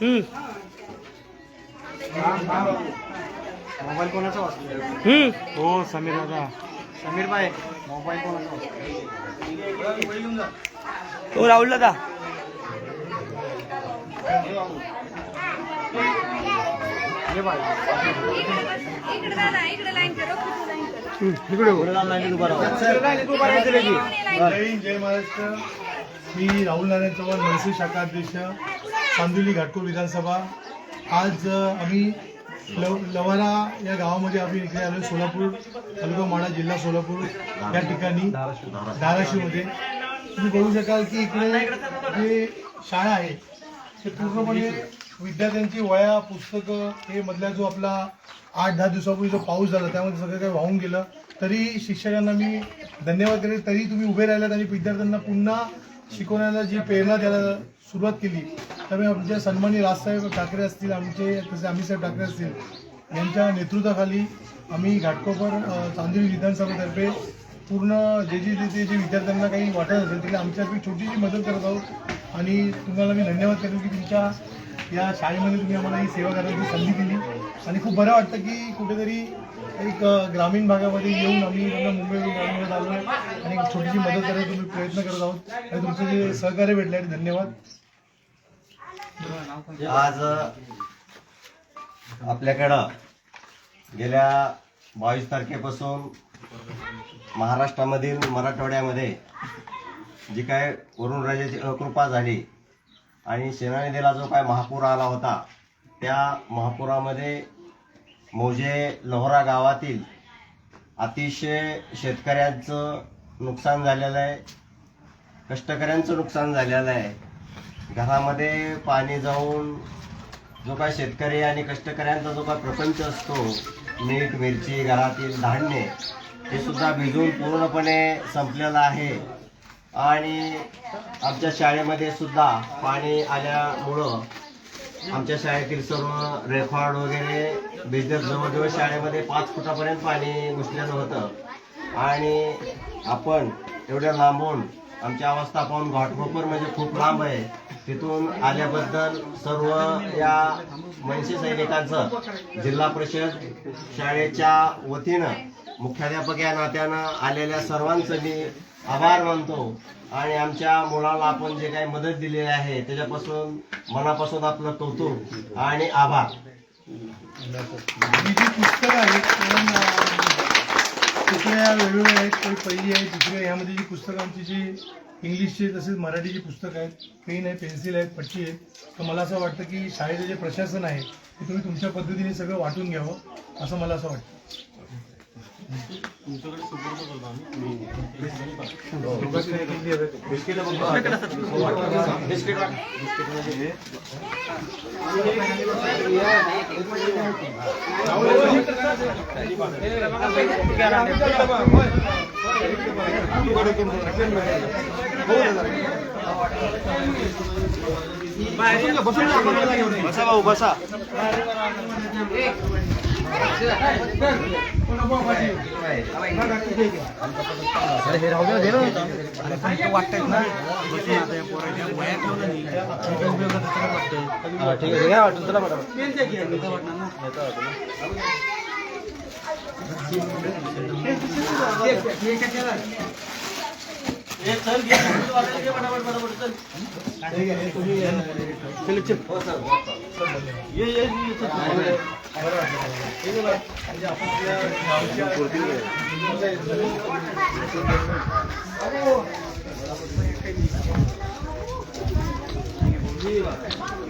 हम्म, मोबाईल कोणाचा हम्म. हो समीर दादा. समीर भाई मोबाईल कोणाचा तो राहुल दादा. इकडे हिंद जय महाराष्ट्र मी राहुल नारायण चव्हाण महसूल शाखा अध्यक्ष चांदोली घाटकोर विधानसभा. आज आम्ही लव लवारा या गावामध्ये आम्ही इकडे आलो सोलापूर तालुका माडा जिल्हा सोलापूर या ठिकाणी धाराशिवमध्ये. तुम्ही बघू शकाल की इकडे जे शाळा आहे ते पूर्णपणे विद्यार्थ्यांची वया पुस्तकं हे मधला जो आपला आठ दहा दिवसापूर्वी जो पाऊस झाला त्यामध्ये सगळं काही वाहून गेलं. तरी शिक्षकांना मी धन्यवाद करेल तरी तुम्ही उभे राहिलात आणि विद्यार्थ्यांना पुन्हा शिकवण्याला जी प्रेरणा द्यायला सुरुवात केली त्यामुळे आमच्या सन्मानी राजसाहेब ठाकरे असतील आमचे तसे अमितसाहेब ठाकरे असतील यांच्या नेतृत्वाखाली आम्ही घाटकोपर चांदिवली विधानसभेतर्फे पूर्ण जे जे जे जे जे विद्यार्थ्यांना काही वाटत असेल तिला आमच्यातर्फे छोटीशी मदत करत आहोत. आणि तुम्हाला मी धन्यवाद करतो की तुमच्या या शाळेमध्ये तुम्ही आम्हाला ही सेवा करायची संधी दिली. आणि खूप बरं वाटतं की कुठेतरी एक ग्रामीण भागामध्ये येऊन आम्ही मुंबई मुंबईवरून आलो. छोटीशी मदत करायला तुम्ही प्रयत्न करत आहोत. आणि तुमचं जे सहकार्य भेटले धन्यवाद. आज आपल्याकडं गेल्या बावीस तारखेपासून महाराष्ट्रामधील मराठवाड्यामध्ये जी काय वरुणराजाची अकृपा झाली आणि सेनानिधीला जो काय महापूर आला होता त्या महापुरामध्ये मौजे लोहरा गावातील अतिशय शेतकऱ्यांचं नुकसान झालेलं आहे. कष्टकऱ्यांचं नुकसान झालेलं आहे. घरामध्ये पाणी जाऊन जो काय शेतकरी आणि कष्टकऱ्यांचा जो काय प्रपंच असतो मीठ मिरची घरातील धान्य हे सुद्धा भिजून पूर्णपणे संपलेलं आहे. आणि आमच्या शाळेमध्ये सुद्धा पाणी आल्यामुळं आमच्या शाळेतील सर्व रेकॉर्ड वगैरे भिजत जवळजवळ शाळेमध्ये पाच फुटापर्यंत पाणी घुसलेलं होतं. आणि आपण एवढ्या लांबून आमची अवस्था पाहून घाटकोपर म्हणजे खूप लांब आहे. तिथून आल्याबद्दल सर्व या मनसे सैनिकांचं जिल्हा परिषद शाळेच्या वतीनं मुख्याध्यापक या नात्यानं आलेल्या सर्वांचं मी आभार मानतो. आणि आमच्या मुलाला आपण जे काही मदत दिलेली आहे त्याच्यापासून मनापासून आपलं कौतुक आणि आभार. पुस्तक आहे पण वेगवेगळ्या आहेत काही पहिली आहे दुसरी आहे. जी पुस्तकं आमची जी इंग्लिशची तसेच मराठीची पुस्तकं आहेत पेन आहे पेन्सिल आहेत पट्टी आहेत. तर मला असं वाटतं की शाळेचं जे प्रशासन आहे ते तुम्ही तुमच्या पद्धतीने सगळं वाटून घ्यावं असं मला असं वाटतं. बसा भाऊ बसा. ठीक आहे घ्या वाटून चला 也也也，这多呢，喝点水。你，这个。给。